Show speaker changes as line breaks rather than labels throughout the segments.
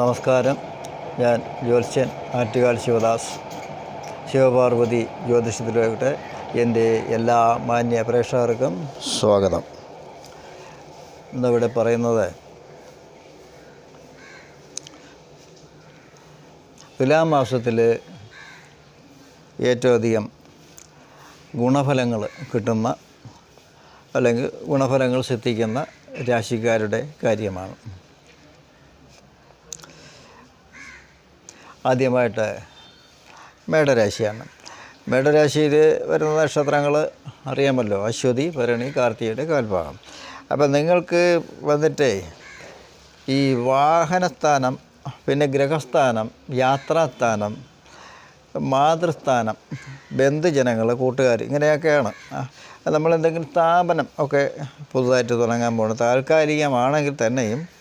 നമസ്കാരം. ഞാൻ ജ്യോത്സ്യൻ ആറ്റുകാൽ ശിവദാസ്. ശിവപാർവതി ജ്യോതിഷത്തിലോട്ട് എന്റെ എല്ലാ മാന്യ പ്രേക്ഷകർക്കും സ്വാഗതം. ഇന്നിവിടെ പറയുന്നത് തുലാമാസത്തിൽ ഏറ്റവും അധികം ഗുണഫലങ്ങൾ കിട്ടുന്ന അല്ലെങ്കിൽ ഗുണഫലങ്ങൾ സിദ്ധിക്കുന്ന രാശിക്കാരുടെ കാര്യമാണ്. ആദ്യമായിട്ട് മേടരാശിയാണ്. മേടരാശിയിൽ വരുന്ന നക്ഷത്രങ്ങൾ അറിയാമല്ലോ അശ്വതി ഭരണി കാർത്തികയുടെ കാൽഭാഗം. അപ്പം നിങ്ങൾക്ക് വന്നിട്ട് ഈ വാഹനസ്ഥാനം പിന്നെ ഗ്രഹസ്ഥാനം യാത്രാസ്ഥാനം മാതൃസ്ഥാനം ബന്ധുജനങ്ങൾ കൂട്ടുകാർ ഇങ്ങനെയൊക്കെയാണ്. നമ്മൾ നമ്മളെന്തെങ്കിലും സ്ഥാപനം ഒക്കെ പുതുതായിട്ട് തുടങ്ങാൻ പോകുന്നത് താൽക്കാലികമാണെങ്കിൽ തന്നെയും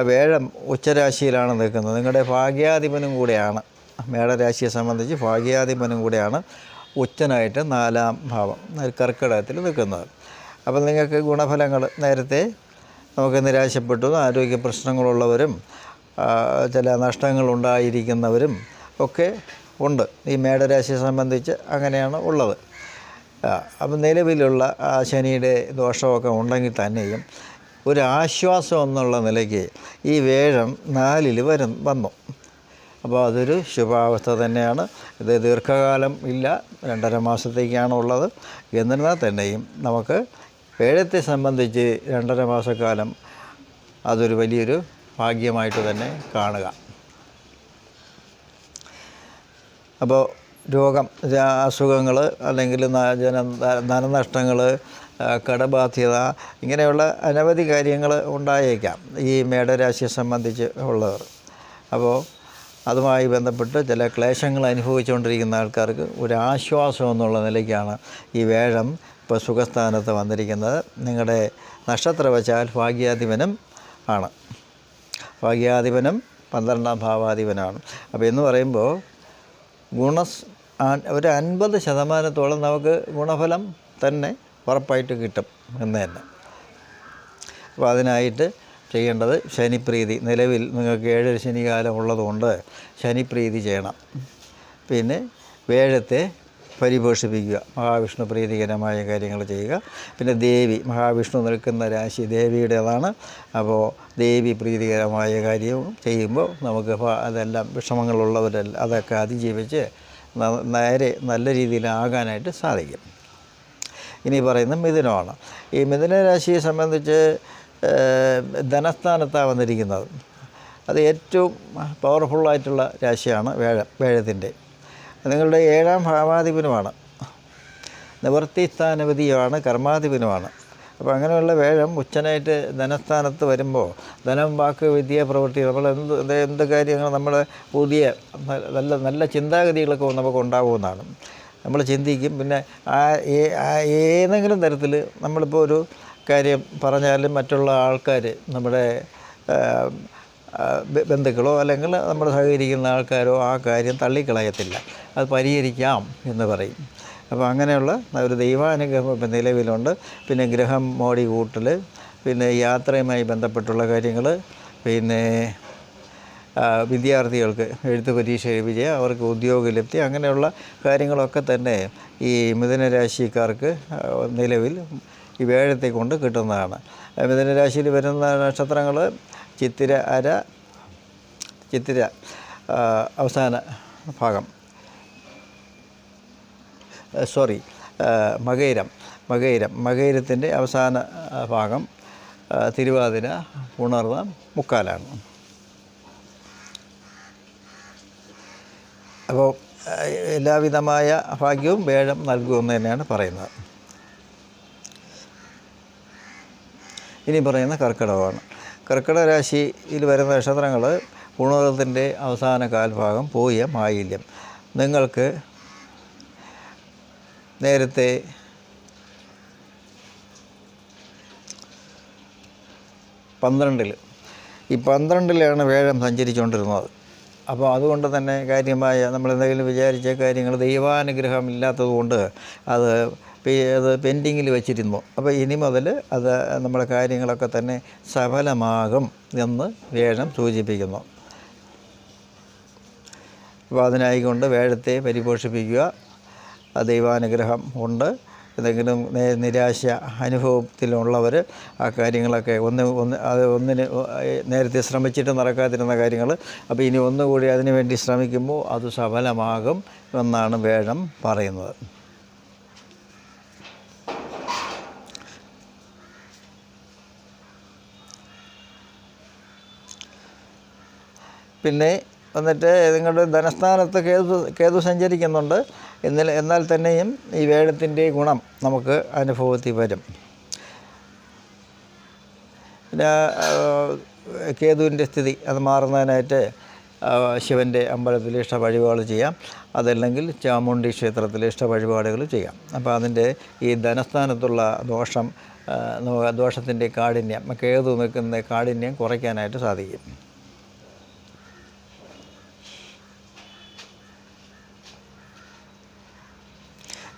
വേഴം ഉച്ചരാശിയിലാണ് നിൽക്കുന്നത്. നിങ്ങളുടെ ഭാഗ്യാധിപനും കൂടെയാണ്. മേടരാശിയെ സംബന്ധിച്ച് ഭാഗ്യാധിപനും കൂടെയാണ് ഉച്ചനായിട്ട് നാലാം ഭാവം കർക്കിടകത്തിൽ നിൽക്കുന്നത്. അപ്പോൾ നിങ്ങൾക്ക് ഗുണഫലങ്ങൾ നേരത്തെ നമുക്ക് നിരാശപ്പെട്ടു ആരോഗ്യ പ്രശ്നങ്ങളുള്ളവരും ചില നഷ്ടങ്ങളുണ്ടായിരിക്കുന്നവരും ഒക്കെ ഉണ്ട്. ഈ മേടരാശിയെ സംബന്ധിച്ച് അങ്ങനെയാണ് ഉള്ളത്. അപ്പം നിലവിലുള്ള ശനിയുടെ ദോഷമൊക്കെ ഉണ്ടെങ്കിൽ തന്നെയും ഒരു ആശ്വാസം എന്നുള്ള നിലയ്ക്ക് ഈ വേഴം നാലിൽ വരും വന്നു. അപ്പോൾ അതൊരു ശുഭാവസ്ഥ തന്നെയാണ്. ഇത് ദീർഘകാലം ഇല്ല രണ്ടര മാസത്തേക്കാണ് ഉള്ളത്. എന്നിരുന്നാൽ തന്നെയും നമുക്ക് വേഴത്തെ സംബന്ധിച്ച് രണ്ടര മാസക്കാലം അതൊരു വലിയൊരു ഭാഗ്യമായിട്ട് തന്നെ കാണുക. അപ്പോൾ രോഗം അസുഖങ്ങൾ അല്ലെങ്കിൽ ജന ധനനഷ്ടങ്ങൾ കടബാധ്യത ഇങ്ങനെയുള്ള അനവധി കാര്യങ്ങൾ ഉണ്ടായേക്കാം ഈ മേടരാശിയെ സംബന്ധിച്ച് ഉള്ളവർ. അപ്പോൾ അതുമായി ബന്ധപ്പെട്ട് ചില ക്ലേശങ്ങൾ അനുഭവിച്ചുകൊണ്ടിരിക്കുന്ന ആൾക്കാർക്ക് ഒരു ആശ്വാസം എന്നുള്ള നിലയ്ക്കാണ് ഈ വേഴം ഇപ്പോൾ സുഖസ്ഥാനത്ത് വന്നിരിക്കുന്നത്. നിങ്ങളുടെ നക്ഷത്രവശാൽ ഭാഗ്യാധിപനും ആണ്. ഭാഗ്യാധിപനും പന്ത്രണ്ടാം ഭാവാധിപനാണ്. അപ്പോൾ എന്ന് പറയുമ്പോൾ ഗുണ ഒരു അൻപത് ശതമാനത്തോളം നമുക്ക് ഗുണഫലം തന്നെ ഉറപ്പായിട്ട് കിട്ടും എന്ന് തന്നെ. അപ്പോൾ അതിനായിട്ട് ചെയ്യേണ്ടത് ശനിപ്രീതി. നിലവിൽ നിങ്ങൾക്ക് ഏഴര ശനികാലം ഉള്ളതുകൊണ്ട് ശനിപ്രീതി ചെയ്യണം. പിന്നെ വേഴത്തെ പരിപോഷിപ്പിക്കുക. മഹാവിഷ്ണു പ്രീതികരമായ കാര്യങ്ങൾ ചെയ്യുക. പിന്നെ ദേവി മഹാവിഷ്ണു നിൽക്കുന്ന രാശി ദേവിയുടേതാണ്. അപ്പോൾ ദേവി പ്രീതികരമായ കാര്യവും ചെയ്യുമ്പോൾ നമുക്ക് അതെല്ലാം വിഷമങ്ങളുള്ളവരെല്ലാം അതൊക്കെ അതിജീവിച്ച് നേരെ നല്ല രീതിയിലാകാനായിട്ട് സാധിക്കും. ഇനി പറയുന്നത് മിഥുനമാണ്. ഈ മിഥുന രാശിയെ സംബന്ധിച്ച് ധനസ്ഥാനത്താണ് വന്നിരിക്കുന്നത്. അത് ഏറ്റവും പവർഫുള്ളായിട്ടുള്ള രാശിയാണ് വേഴ വേഴത്തിന്റെ നിങ്ങളുടെ ഏഴാം ഭാവാധിപനുമാണ്. നിവൃത്തിസ്ഥാനപതിയുമാണ് കർമാധിപനുമാണ്. അപ്പോൾ അങ്ങനെയുള്ള വേഴം ഉച്ചനായിട്ട് ധനസ്ഥാനത്ത് വരുമ്പോൾ ധനം വാക്ക് വിദ്യ പ്രവൃത്തി നമ്മൾ എന്ത് എന്ത് കാര്യങ്ങൾ നമ്മൾ പുതിയ നല്ല നല്ല ചിന്താഗതികളൊക്കെ നമുക്ക് ഉണ്ടാകുമെന്നാണ് നമ്മൾ ചിന്തിക്കും. പിന്നെ ആ ഏതെങ്കിലും തരത്തിൽ നമ്മളിപ്പോൾ ഒരു കാര്യം പറഞ്ഞാലും മറ്റുള്ള ആൾക്കാർ നമ്മുടെ ബന്ധുക്കളോ അല്ലെങ്കിൽ നമ്മൾ സഹകരിക്കുന്ന ആൾക്കാരോ ആ കാര്യം തള്ളിക്കളയത്തില്ല. അത് പരിഹരിക്കാം എന്ന് പറയും. അപ്പോൾ അങ്ങനെയുള്ള ഒരു ദൈവാനുഗ്രഹം ഇപ്പം നിലവിലുണ്ട്. പിന്നെ ഗ്രഹം മോടി കൂട്ടൽ പിന്നെ യാത്രയുമായി ബന്ധപ്പെട്ടുള്ള കാര്യങ്ങൾ പിന്നെ വിദ്യാർത്ഥികൾക്ക് എഴുത്ത് പരീക്ഷ വിജയം അവർക്ക് ഉദ്യോഗലബ്ധി അങ്ങനെയുള്ള കാര്യങ്ങളൊക്കെ തന്നെ ഈ മിഥുനരാശിക്കാർക്ക് രാശിക്കാർക്ക് നിലവിൽ ഈ വേഴത്തെ കൊണ്ട് കിട്ടുന്നതാണ്. മിഥുന മിഥുനരാശിയിൽ വരുന്ന നക്ഷത്രങ്ങൾ ചിത്തിര അര ചിത്തിര അവസാന ഭാഗം. സോറി മകൈരം മകൈരം മകൈരത്തിന്റെ അവസാന ഭാഗം തിരുവാതിര ഉണർന്ന മുക്കാലാണ്. അപ്പോൾ എല്ലാവിധമായ ഭാഗ്യവും വേഴം നൽകുമെന്ന് തന്നെയാണ് പറയുന്നത്. ഇനി പറയുന്ന കർക്കിടകമാണ്. കർക്കിടക രാശിയിൽ വരുന്ന നക്ഷത്രങ്ങൾ ഉണർത്തിന്റെ അവസാന കാൽഭാഗം പൂയം ആയില്യം നിങ്ങൾക്ക് നേരത്തെ പന്ത്രണ്ടിൽ ഈ പന്ത്രണ്ടിലാണ് വേഴം സഞ്ചരിച്ചുകൊണ്ടിരുന്നത്. അപ്പോൾ അതുകൊണ്ട് തന്നെ കാര്യമായ നമ്മൾ എന്തെങ്കിലും വിചാരിച്ച കാര്യങ്ങൾ ദൈവാനുഗ്രഹം ഇല്ലാത്തതുകൊണ്ട് അത് അത് പെൻഡിങ്ങിൽ വെച്ചിരുന്നു. അപ്പോൾ ഇനി മുതൽ അത് നമ്മുടെ കാര്യങ്ങളൊക്കെ തന്നെ സഫലമാകും എന്ന് വേഷം സൂചിപ്പിക്കുന്നു. അപ്പോൾ അതിനായിക്കൊണ്ട് വേഴത്തെ പരിപോഷിപ്പിക്കുക. ദൈവാനുഗ്രഹം ഉണ്ട്. എന്തെങ്കിലും നിരാശ അനുഭവത്തിലുള്ളവർ ആ കാര്യങ്ങളൊക്കെ ഒന്ന് ഒന്ന് അത് ഒന്നിന് നേരത്തെ ശ്രമിച്ചിട്ട് നടക്കാതിരുന്ന കാര്യങ്ങൾ അപ്പോൾ ഇനി ഒന്നുകൂടി അതിനു വേണ്ടി ശ്രമിക്കുമ്പോൾ അത് സഫലമാകും എന്നാണ് വേഴം പറയുന്നത്. പിന്നെ വന്നിട്ട് നിങ്ങളുടെ ധനസ്ഥാനത്ത് കേതു കേതു സഞ്ചരിക്കുന്നുണ്ട്. എന്നാൽ എന്നാൽ തന്നെയും ഈ വേഴത്തിന്റെ ഗുണം നമുക്ക് അനുഭവത്തിൽ വരും. പിന്നെ കേതുവിന്റെ സ്ഥിതി അത് മാറുന്നതിനായിട്ട് ശിവന്റെ അമ്പലത്തിൽ ഇഷ്ട വഴിപാട് ചെയ്യാം. അതല്ലെങ്കിൽ ചാമുണ്ടി ക്ഷേത്രത്തിൽ ഇഷ്ട വഴിപാടുകൾ ചെയ്യാം. അപ്പോൾ അതിന്റെ ഈ ധനസ്ഥാനത്തുള്ള ദോഷം ദോഷത്തിന്റെ കാഠിന്യം കേതു നിൽക്കുന്ന കാഠിന്യം കുറയ്ക്കാനായിട്ട് സാധിക്കും.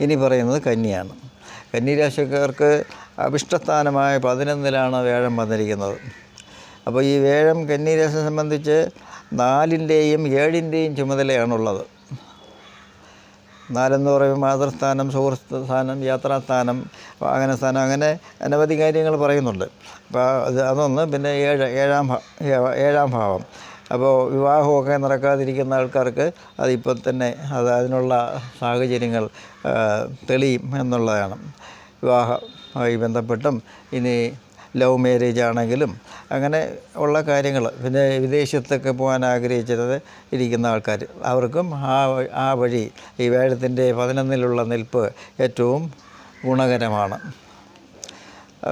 ഇനി പറയുന്നത് കന്നിയാണ് കന്നിരാശിക്കാർക്ക് അഭിഷ്ടസ്ഥാനമായ പതിനൊന്നിലാണ് വേഴം വന്നിരിക്കുന്നത്. അപ്പോൾ ഈ വേഴം കന്നിരാശിയെ സംബന്ധിച്ച് നാലിന്റെയും ഏഴിന്റെയും ചുമതലയാണുള്ളത്. നാലെന്ന് പറയുമ്പോൾ മാതൃസ്ഥാനം സുഹൃത്ത് സ്ഥാനം യാത്രാസ്ഥാനം വാഹന സ്ഥാനം അങ്ങനെ അനവധി കാര്യങ്ങൾ പറയുന്നുണ്ട്. അപ്പോൾ അത് അതൊന്ന് പിന്നെ ഏഴ് ഏഴാം ഏഴാം ഭാവം. അപ്പോൾ വിവാഹമൊക്കെ നടക്കാതിരിക്കുന്ന ആൾക്കാർക്ക് അതിപ്പോൾ തന്നെ അത് അതിനുള്ള സാഹചര്യങ്ങൾ തെളിയും എന്നുള്ളതാണ്. വിവാഹമായി ബന്ധപ്പെട്ടും ഇനി ലവ് മാരേജ് ആണെങ്കിലും അങ്ങനെ ഉള്ള കാര്യങ്ങൾ പിന്നെ വിദേശത്തൊക്കെ പോകാൻ ആഗ്രഹിച്ചത് ഇരിക്കുന്ന ആൾക്കാർ. അവർക്കും ആ ആ വഴി ഈ വേഴത്തിന്റെ പതിനൊന്നിലുള്ള നിൽപ്പ് ഏറ്റവും ഗുണകരമാണ്.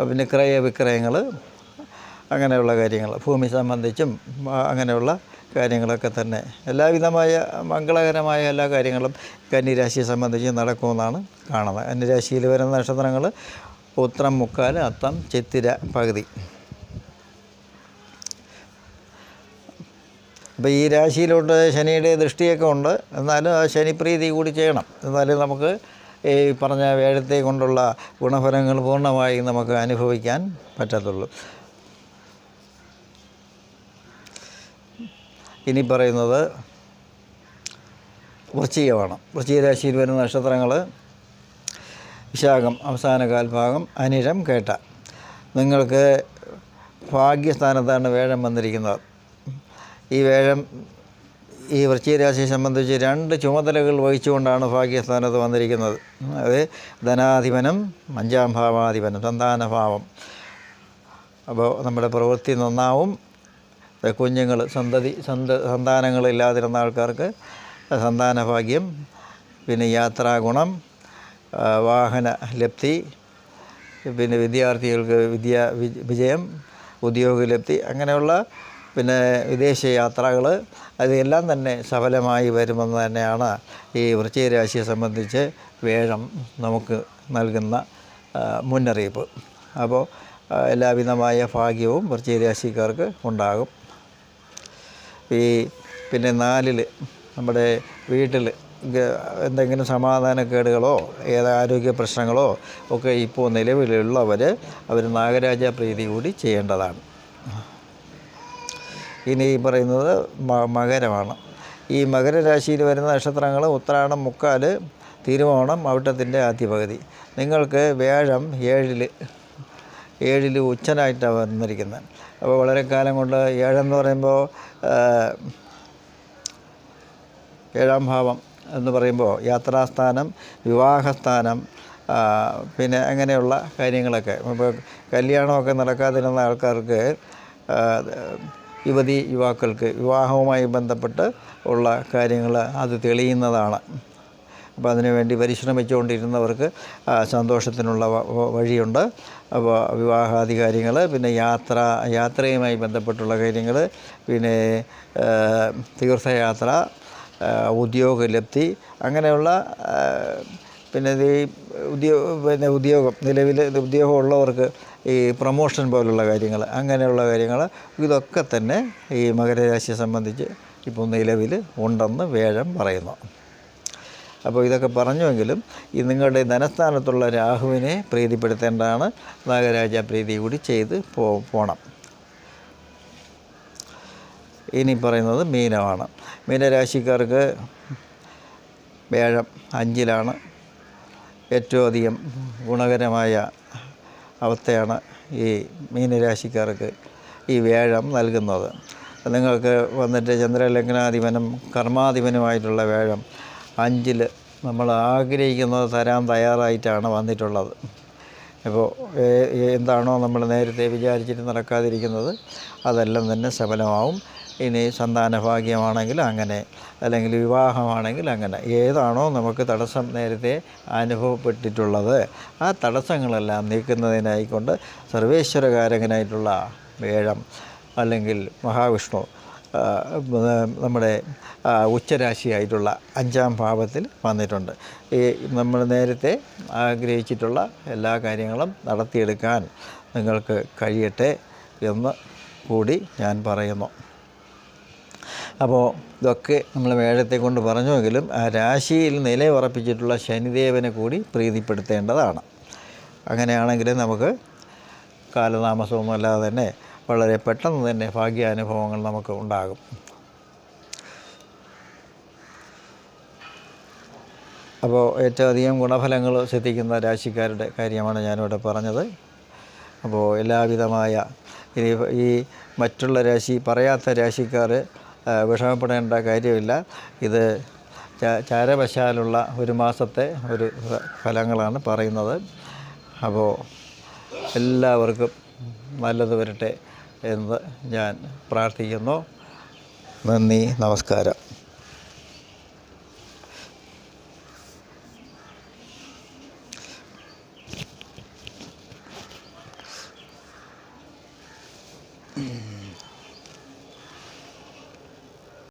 പിന്നെ ക്രയവിക്രയങ്ങൾ അങ്ങനെയുള്ള കാര്യങ്ങൾ. ഭൂമി സംബന്ധിച്ചും അങ്ങനെയുള്ള കാര്യങ്ങളൊക്കെ തന്നെ. എല്ലാവിധമായ മംഗളകരമായ എല്ലാ കാര്യങ്ങളും കന്നിരാശിയെ സംബന്ധിച്ച് നടക്കുമെന്നാണ് കാണുന്നത്. കന്നിരാശിയിൽ വരുന്ന നക്ഷത്രങ്ങൾ ഉത്രം മുക്കാൽ അത്തം ചിത്തിര പകുതി. അപ്പോൾ ഈ രാശിയിലോട്ട് ശനിയുടെ ദൃഷ്ടിയൊക്കെ ഉണ്ട്. എന്നാലും ആ ശനിപ്രീതി കൂടി ചെയ്യണം. എന്നാലും നമുക്ക് ഈ പറഞ്ഞ വേഴത്തെ കൊണ്ടുള്ള ഗുണഫലങ്ങൾ പൂർണമായി നമുക്ക് അനുഭവിക്കാൻ പറ്റത്തുള്ളൂ. ഇനി പറയുന്നത് വൃശ്ചികമാണ്. വൃശ്ചിക രാശിയിൽ വരുന്ന നക്ഷത്രങ്ങൾ വിശാഖം അവസാന കാൽഭാഗം അനിഴം കേട്ട. നിങ്ങൾക്ക് ഭാഗ്യസ്ഥാനത്താണ് വേഴം വന്നിരിക്കുന്നത്. ഈ വേഴം ഈ വൃശ്ചിക രാശിയെ സംബന്ധിച്ച് രണ്ട് ചുമതലകൾ വഹിച്ചുകൊണ്ടാണ് ഭാഗ്യസ്ഥാനത്ത് വന്നിരിക്കുന്നത്. അത് ധനാധിപനം അഞ്ചാം ഭാവാധിപനം സന്താനഭാവം. അപ്പോൾ നമ്മുടെ പ്രവൃത്തി നന്നാവും. കുഞ്ഞുങ്ങൾ സന്തതി സന്ത സന്താനങ്ങളില്ലാതിരുന്ന ആൾക്കാർക്ക് സന്താന ഭാഗ്യം പിന്നെ യാത്രാഗുണം ഗുണം വാഹന ലബ്ധി പിന്നെ വിദ്യാർത്ഥികൾക്ക് വിദ്യ വിജയം വിജയം ഉദ്യോഗലബ്ധി അങ്ങനെയുള്ള പിന്നെ വിദേശ യാത്രകൾ അതെല്ലാം തന്നെ സഫലമായി വരുമെന്ന് തന്നെയാണ് ഈ വൃശ്ചിക രാശിയെ സംബന്ധിച്ച് വേഴം നമുക്ക് നൽകുന്ന മുന്നറിയിപ്പ്. അപ്പോൾ എല്ലാവിധമായ ഭാഗ്യവും വൃശ്ചിക രാശിക്കാർക്ക് ഉണ്ടാകും. ഈ പിന്നെ നാലിൽ നമ്മുടെ വീട്ടിൽ എന്തെങ്കിലും സമാധാനക്കേടുകളോ ഏത് ആരോഗ്യ പ്രശ്നങ്ങളോ ഒക്കെ ഇപ്പോൾ നിലവിലുള്ളവർ അവർ നാഗരാജ പ്രീതി കൂടി ചെയ്യേണ്ടതാണ്. ഇനി പറയുന്നത് മകരമാണ്. ഈ മകരരാശിയിൽ വരുന്ന നക്ഷത്രങ്ങൾ ഉത്രാടം മുക്കാൽ തിരുവോണം അവിട്ടത്തിന്റെ ആദ്യ പകുതി നിങ്ങൾക്ക് വ്യാഴം ഏഴിൽ ഏഴിൽ ഉച്ചനായിട്ടാണ് വന്നിരിക്കുന്നത്. അപ്പോൾ വളരെ കാലം കൊണ്ട് ഏഴെന്ന് പറയുമ്പോൾ ഏഴാം ഭാവം എന്ന് പറയുമ്പോൾ യാത്രാസ്ഥാനം വിവാഹസ്ഥാനം പിന്നെ അങ്ങനെയുള്ള കാര്യങ്ങളൊക്കെ. ഇപ്പോൾ കല്യാണമൊക്കെ നടക്കാതിരുന്ന ആൾക്കാർക്ക് യുവതി യുവാക്കൾക്ക് വിവാഹവുമായി ബന്ധപ്പെട്ട് ഉള്ള കാര്യങ്ങൾ അത് തെളിയുന്നതാണ്. അപ്പോൾ അതിനുവേണ്ടി പരിശ്രമിച്ചുകൊണ്ടിരുന്നവർക്ക് സന്തോഷത്തിനുള്ള വഴിയുണ്ട്. അപ്പോൾ വിവാഹാധികാരികൾ പിന്നെ യാത്ര യാത്രയുമായി ബന്ധപ്പെട്ടുള്ള കാര്യങ്ങൾ പിന്നെ തീർത്ഥയാത്ര ഉദ്യോഗലബ്ധി അങ്ങനെയുള്ള പിന്നെ ഈ ഉദ്യോഗ പിന്നെ ഉദ്യോഗം നിലവിൽ ഉദ്യോഗമുള്ളവർക്ക് ഈ പ്രൊമോഷൻ പോലുള്ള കാര്യങ്ങൾ അങ്ങനെയുള്ള കാര്യങ്ങൾ ഇതൊക്കെ തന്നെ ഈ മകരരാശിയെ സംബന്ധിച്ച് ഇപ്പോൾ നിലവിൽ ഉണ്ടെന്ന് വേഴം പറയുന്നു. അപ്പോൾ ഇതൊക്കെ പറഞ്ഞുവെങ്കിലും ഈ നിങ്ങളുടെ ധനസ്ഥാനത്തുള്ള രാഹുവിനെ പ്രീതിപ്പെടുത്തേണ്ടതാണ്. നാഗരാജ പ്രീതി കൂടി ചെയ്ത് പോ പോണം. ഇനി പറയുന്നത് മീനമാണ്. മീനരാശിക്കാർക്ക് വ്യാഴം അഞ്ചിലാണ് ഏറ്റവും അധികം ഗുണകരമായ അവസ്ഥയാണ് ഈ മീനരാശിക്കാർക്ക് ഈ വ്യാഴം നൽകുന്നത്. നിങ്ങൾക്ക് വന്നിട്ട് ചന്ദ്രലഗ്നാധിപനും കർമാധിപനുമായിട്ടുള്ള വ്യാഴം അഞ്ചിൽ നമ്മൾ ആഗ്രഹിക്കുന്നത് തരാൻ തയ്യാറായിട്ടാണ് വന്നിട്ടുള്ളത്. ഇപ്പോൾ എന്താണോ നമ്മൾ നേരത്തെ വിചാരിച്ചിട്ട് നടക്കാതിരിക്കുന്നത് അതെല്ലാം തന്നെ സഫലമാവും ഇനി സന്താന ഭാഗ്യമാണെങ്കിൽ അങ്ങനെ അല്ലെങ്കിൽ വിവാഹമാണെങ്കിൽ അങ്ങനെ. ഏതാണോ നമുക്ക് തടസ്സം നേരത്തെ അനുഭവപ്പെട്ടിട്ടുള്ളത്. ആ തടസ്സങ്ങളെല്ലാം നീക്കുന്നതിനായിക്കൊണ്ട് സർവേശ്വരകാരകനായിട്ടുള്ള വേഴം അല്ലെങ്കിൽ മഹാവിഷ്ണു നമ്മുടെ ഉച്ചരാശിയായിട്ടുള്ള അഞ്ചാം ഭാവത്തിൽ വന്നിട്ടുണ്ട്. ഈ നമ്മൾ നേരത്തെ ആഗ്രഹിച്ചിട്ടുള്ള എല്ലാ കാര്യങ്ങളും നടത്തിയെടുക്കാൻ നിങ്ങൾക്ക് കഴിയട്ടെ എന്ന് കൂടി ഞാൻ പറയുന്നു. അപ്പോൾ ഇതൊക്കെ നമ്മൾ വേഴത്തെ കൊണ്ട് പറഞ്ഞുവെങ്കിലും ആ രാശിയിൽ നിലയുറപ്പിച്ചിട്ടുള്ള ശനിദേവനെ കൂടി പ്രീതിപ്പെടുത്തേണ്ടതാണ്. അങ്ങനെയാണെങ്കിൽ നമുക്ക് കാലതാമസമൊന്നുമല്ലാതെ തന്നെ വളരെ പെട്ടെന്ന് തന്നെ ഭാഗ്യാനുഭവങ്ങൾ നമുക്ക് ഉണ്ടാകും. അപ്പോൾ ഏറ്റവും അധികം ഗുണഫലങ്ങൾ സിദ്ധിക്കുന്ന രാശിക്കാരുടെ കാര്യമാണ് ഞാനിവിടെ പറഞ്ഞത്. അപ്പോൾ എല്ലാവിധമായ ഈ മറ്റുള്ള രാശി പറയാത്ത രാശിക്കാർ വിഷമപ്പെടേണ്ട കാര്യമില്ല. ഇത് ചാരവശാലുള്ള ഒരു മാസത്തെ ഒരു ഫലങ്ങളാണ് പറയുന്നത്. അപ്പോൾ എല്ലാവർക്കും നല്ലത് വരട്ടെ എന്ന് ഞാൻ പ്രാർത്ഥിക്കുന്നു. നന്ദി നമസ്കാരം.